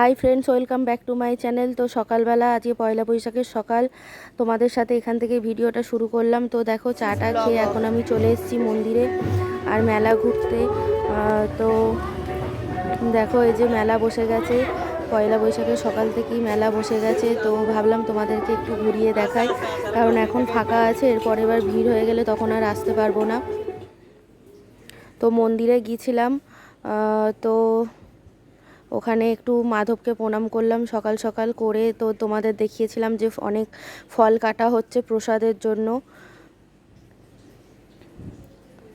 Hi friends welcome back to my channel তো সকালবেলা আজকে পয়লা বৈশাখের সকাল। তোমাদের সাথে এখান থেকে ভিডিওটা শুরু করলাম। তো দেখো চাটা খেয়ে এখন আমি চলে এসেছি মন্দিরে আর মেলা ঘুরতে। তো দেখো এই যে মেলা বসে গেছে। পয়লা বৈশাখের সকাল থেকেই মেলা বসে গেছে। তো ভাবলাম তোমাদেরকে একটু ঘুরিয়ে দেখাই। কারণ এখন ফাঁকা আছে, এরপর এবার ভিড় হয়ে গেলে তখন আর আসতে পারব না। তো মন্দিরে গিয়েছিলাম। তো ওখানে একটু মাধবকে প্রণাম করলাম সকাল সকাল করে তো তোমাদের দেখিয়েছিলাম যে অনেক ফল কাটা হচ্ছে প্রসাদের জন্য।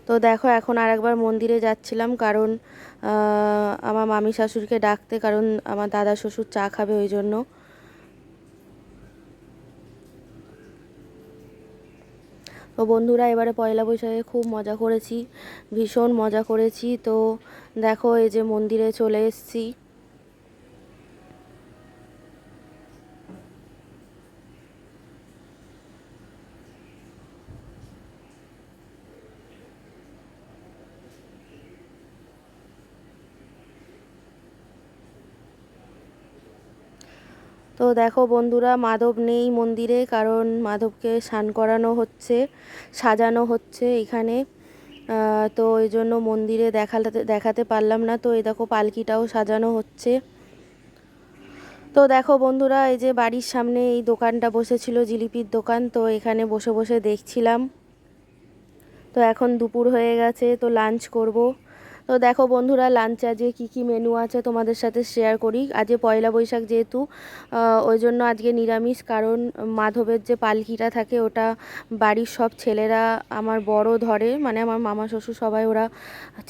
তো দেখো এখন আর একবার মন্দিরে যাচ্ছিলাম কারণ আমার মামি শাশুড়িকে ডাকতে কারণ আমার দাদা শ্বশুর চা খাবে ওই জন্য। তো বন্ধুরা এবারে পয়লা বৈশাখে খুব মজা করেছি, ভীষণ মজা করেছি। তো দেখো এই যে মন্দিরে চলে এসেছি। তো দেখো বন্ধুরা, মাধব নেই মন্দিরে কারণ মাধবকে স্নান করানো হচ্ছে, সাজানো হচ্ছে এখানে। তো এই জন্য মন্দিরে দেখাতে দেখাতে পারলাম না। তো এই দেখো পালকিটাও সাজানো হচ্ছে। তো দেখো বন্ধুরা, এই যে বাড়ির সামনে এই দোকানটা বসেছিল, জিলিপির দোকান। তো এখানে বসে বসে দেখছিলাম। তো এখন দুপুর হয়ে গেছে, তো লাঞ্চ করব। তো দেখো বন্ধুরা লাঞ্চে আজকে কী কী মেনু আছে তোমাদের সাথে শেয়ার করি। আজকে পয়লা বৈশাখ যেহেতু ওই জন্য আজকে নিরামিষ। কারণ মাধবের যে পালকিটা থাকে ওটা বাড়ির সব ছেলেরা আমার বড় ধরে। মানে আমার মামা শ্বশুর সবাই ওরা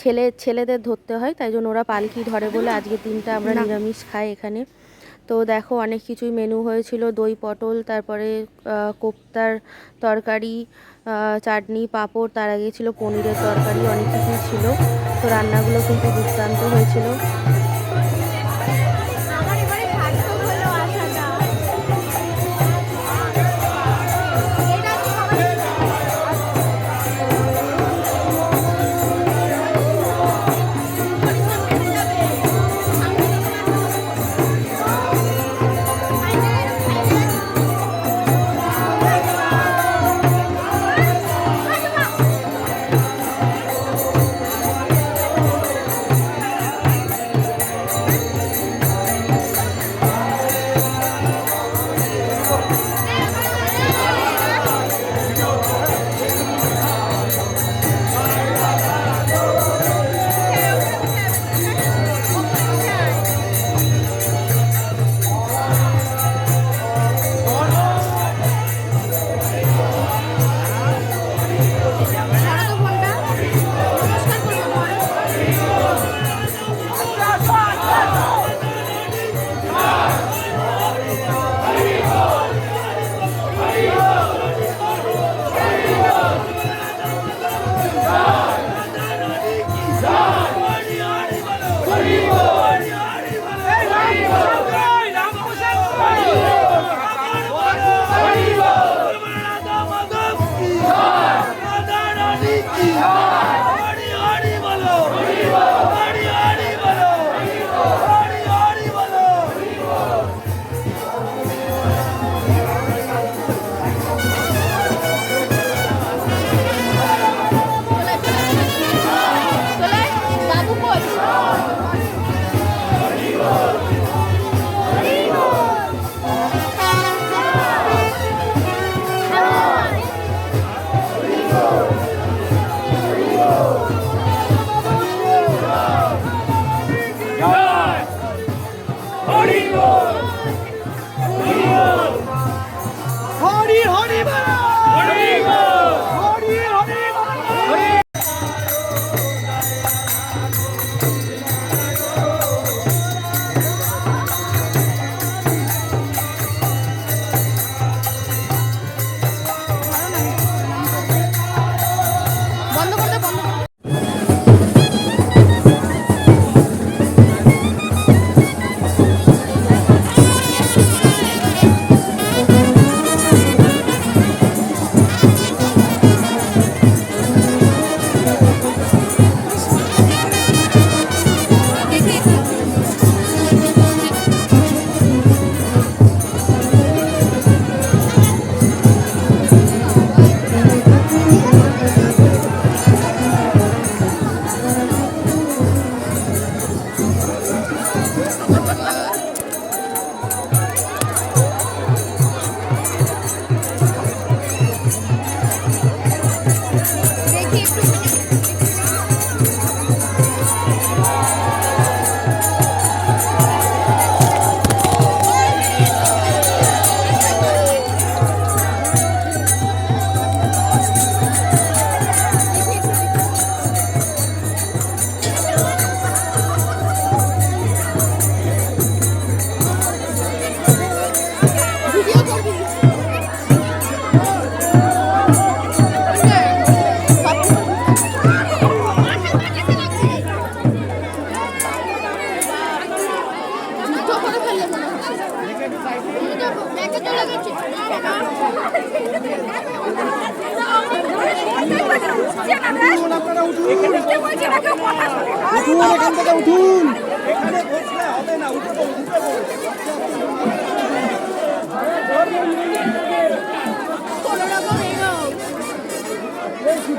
ছেলে ছেলেদের ধরতে হয় তাই জন্য ওরা পালকি ধরে বলে আজকের দিনটা আমরা নিরামিষ খাই এখানে। তো দেখো অনেক কিছুই মেনু হয়েছিল। দই পটল তারপরে কোপ্তার তরকারি চাটনি, পাঁপড়, তার আগে ছিল পনিরের তরকারি, অনেক কিছুই ছিল। তো রান্নাগুলো কিন্তু দুর্দান্ত হয়েছিল।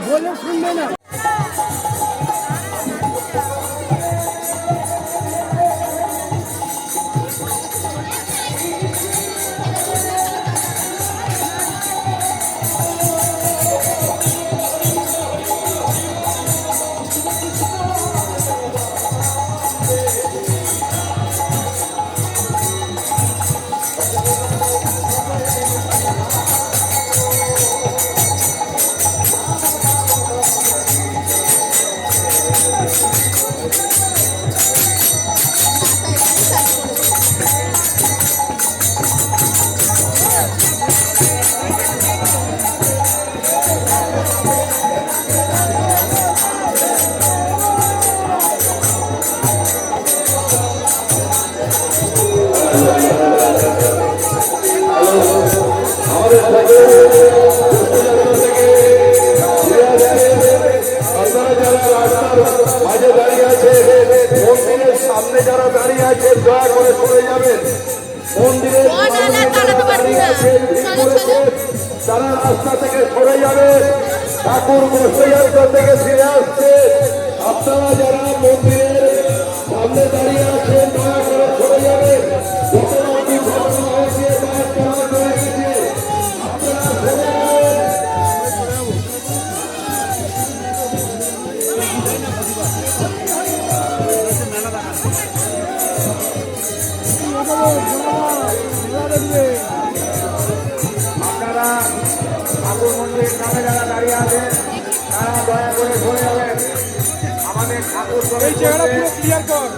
বলে শুনবে না। সামনে যারা দাঁড়িয়ে আছে দয়া করে সরে যাবেন মন্দিরের তারা রাস্তা থেকে সরে যাবে ঠাকুর থেকে ফিরে আসছে আপনারা যারা মন্দিরের সামনে দাঁড়িয়ে আছে এই জায়গাটা পুরো ক্লিয়ার কর।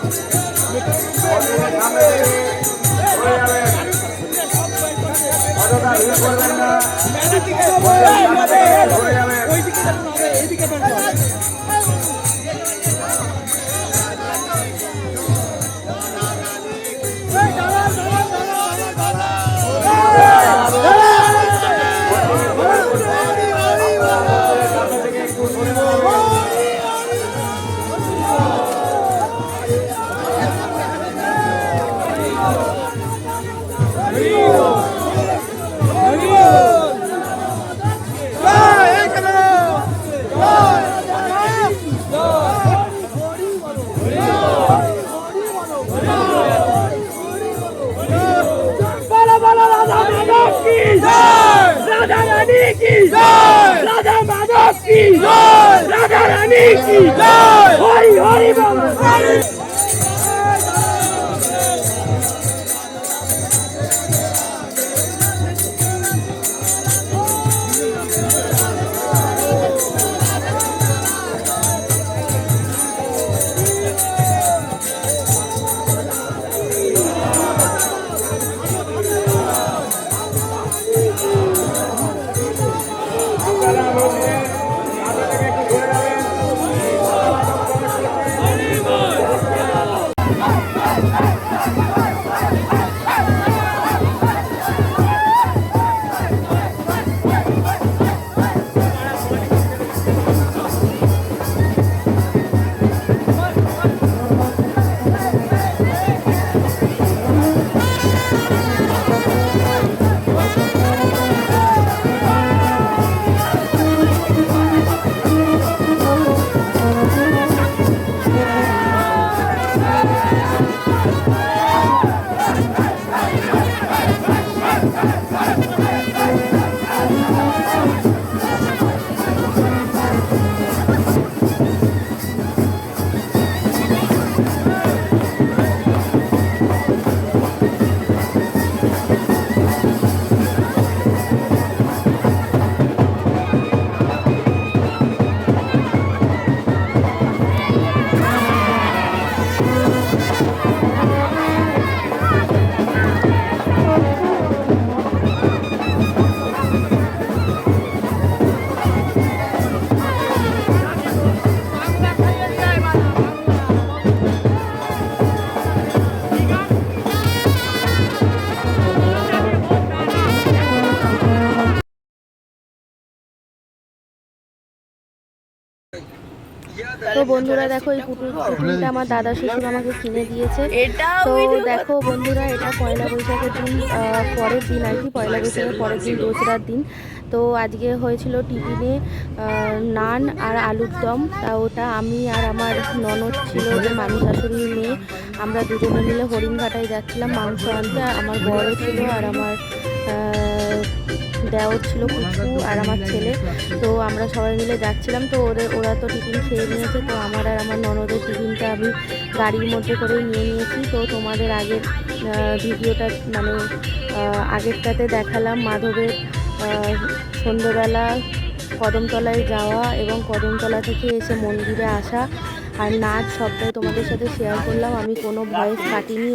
ওইদিকে ওইদিকে ¡Felicidad! বন্ধুরা দেখো এই পুতুল পুতুলটা আমার দাদা শ্বশুর আমাকে কিনে দিয়েছে। তো দেখো বন্ধুরা এটা পয়লা বৈশাখের দিন পরের দিন আর কি পয়লা বৈশাখের পরের দিন দোসরার দিন। তো আজকে হয়েছিল টিফিনে নান আর আলুর দম। তা ওটা আমি আর আমার ননদ ছিল যে মামি শাশুড়ির মেয়ে আমরা দুজনে মিলে হরিণঘাটায় যাচ্ছিলাম মাংস আনতে। আমার বড় ছিল আর আমার দেওর ছিল কুচু আর আমার ছেলে। তো আমরা সবাই মিলে যাচ্ছিলাম। তো ওদের ওরা তো টিফিন খেয়ে নিয়েছে। তো আমার আর আমার ননদের টিফিনটা আমি গাড়ির মধ্যে করে নিয়ে নিয়েছি। তো তোমাদের আগের ভিডিওটা মানে আগেরটাতে দেখালাম মাধবের সন্ধ্যেবেলা কদমতলায় যাওয়া এবং কদমতলা থেকে এসে মন্দিরে আসা আর নাচ সবটাই তোমাদের সাথে শেয়ার করলাম। আমি কোনো ভয়েস কাটিনি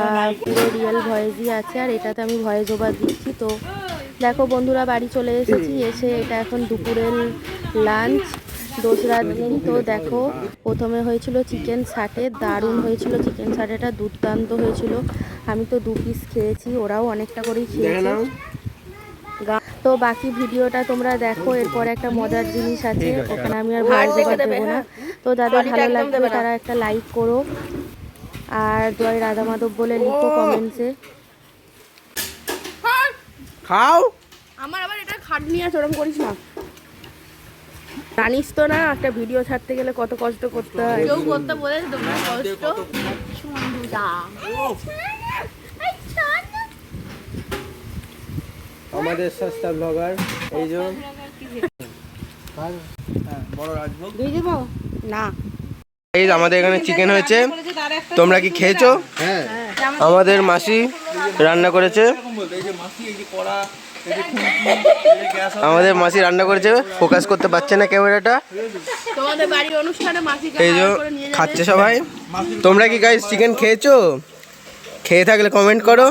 আহ, পুরো রিয়েল ভয়েসই আছে আর এটাতে আমি ভয়েস ওভার দিচ্ছি। তো দেখো বন্ধুরা বাড়ি চলে এসেছি। এসে এটা এখন দুপুরের লাঞ্চ দোসরার দিন। তো দেখো প্রথমে হয়েছিল চিকেন সাটে দারুণ হয়েছিল চিকেন সাটেটা দুর্দান্ত হয়েছিল। আমি তো দু পিস খেয়েছি ওরাও অনেকটা করেই খেয়েছে। তো বাকি ভিডিওটা তোমরা দেখো এরপরে একটা মজার জিনিস আছে ওখানে আমি আর ভয়েস ওভার দেবো না। তো যাদের ভালো লাগবে তারা একটা লাইক করো। আর জয় রাধা মাধব বলে লিখো কমেন্টসে খাও। আমার আবার এটা খাটনি আছে ওরকম করিস না। জানিস তো না একটা ভিডিও ছাড়তে গেলে কত কষ্ট করতে হয়। কেউ করতে বলেছে তোমরা কষ্ট। আমাদের সস্তা ব্লগার এই যে। না। এই যে আমাদের এখানে চিকেন হয়েছে। তোমরা কি খেয়েছো? আমাদের মাসি রান্না করেছে। আমাদের মাসি রান্না করেছে ফোকাস করতে পারছে না ক্যামেরাটা। এই যে হায়ার করে নিয়ে যাবে। খাচ্ছে সবাই। তোমরা কি গাইস চিকেন খেয়েছো? খেয়ে থাকলে কমেন্ট করো।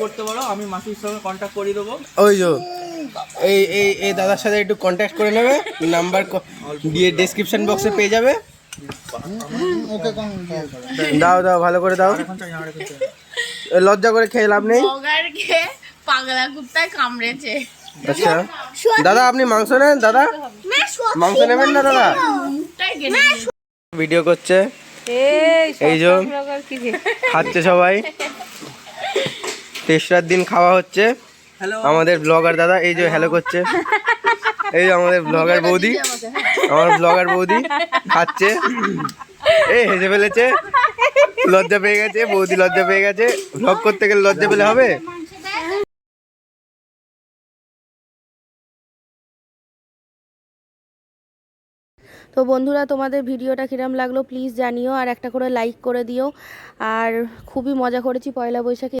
করতে পারো আমি মাসির সঙ্গে কন্ট্যাক্ট করে দেবো। ওই যে এই এই এই দাদার সাথে একটু কন্ট্যাক্ট করে নেবে নাম্বার দিয়ে ডেসক্রিপশন বক্সে পেয়ে যাবে। দাও। দাও ভালো করে দাও। লজ্জা করে খেয়ে লাভ নেই? বগারকে পাগলা কুত্তায় কামড়েছে। আচ্ছা। দাদা আপনি মাংস নেন দাদা? মাংস নেবেন না দাদা। ভিডিও করছে। এই যে। খাচ্ছে সবাই। তেসরার দিন খাওয়া হচ্ছে। আমাদের ব্লগার দাদা এই যে হ্যালো করছে। এই যে আমাদের ব্লগার বৌদি। আমার ব্লগার বৌদি খাচ্ছে। এই হেসে ফেলেছে। লজ্জা পেয়ে গেছে, বৌদি লজ্জা পেয়ে গেছে। ব্লগ করতে গেলে লজ্জা পেলে হবে? তো বন্ধুরা, তোমাদের ভিডিওটা কিরম লাগল প্লিজ জানিও আর একটা করে লাইক করে দিও। আর খুবই মজা করেছি পয়লা বৈশাখে।